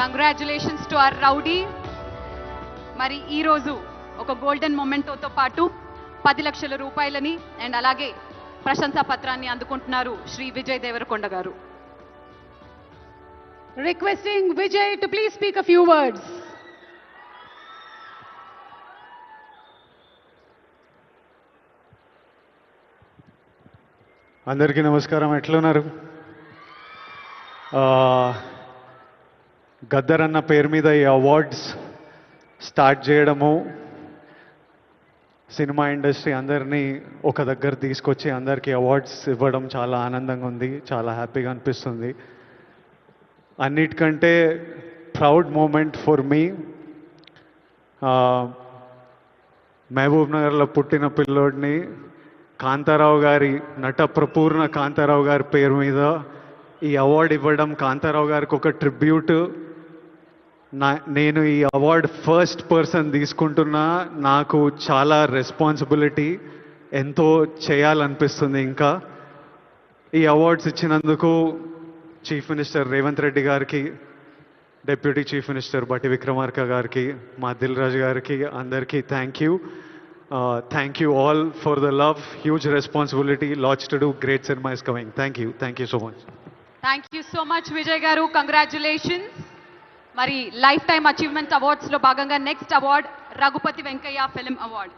Congratulations to are rowdy. మరి ఈరోజు ఒక గోల్డెన్ మొమెంటోతో పాటు పది లక్షల రూపాయలని అండ్ అలాగే ప్రశంసా పత్రాన్ని అందుకుంటున్నారు శ్రీ విజయ్ దేవరకొండ గారు. Requesting Vijay to please speak a few words. అందరికీ నమస్కారం. ఎట్లున్నారు? ఆ, గద్దర్ అన్న పేరు మీద ఈ అవార్డ్స్ స్టార్ట్ చేయడము సినిమా ఇండస్ట్రీ అందరినీ ఒక దగ్గర తీసుకొచ్చి అందరికీ అవార్డ్స్ ఇవ్వడం చాలా ఆనందంగా ఉంది చాలా హ్యాపీగా అనిపిస్తుంది. అన్నిటికంటే ప్రౌడ్ మూమెంట్ ఫర్ మీ. మహబూబ్ నగర్లో పుట్టిన పిల్లోడిని కాంతారావు గారి నట ప్రపూర్ణ కాంతారావు గారి పేరు మీద ఈ అవార్డు ఇవ్వడం కాంతారావు గారికి ఒక ట్రిబ్యూట్ నా నేను ఈ అవార్డ్ ఫస్ట్ పర్సన్ తీసుకుంటున్నా. నాకు చాలా రెస్పాన్సిబిలిటీ ఎంతో చేయాలనిపిస్తుంది ఇంకా. ఈ అవార్డ్స్ ఇచ్చినందుకు చీఫ్ మినిస్టర్ రేవంత్ రెడ్డి గారికి డిప్యూటీ చీఫ్ మినిస్టర్ బట్టి విక్రమార్క గారికి మా దిల్ రాజు గారికి అందరికీ thank you thank you all for the love huge responsibility latch to do great cinema is coming thank you thank you so much thank you so much Vijay గారు congratulations మరి lifetime achievement అవార్డ్స్లో భాగంగా next award Raghupati Venkaiah film award.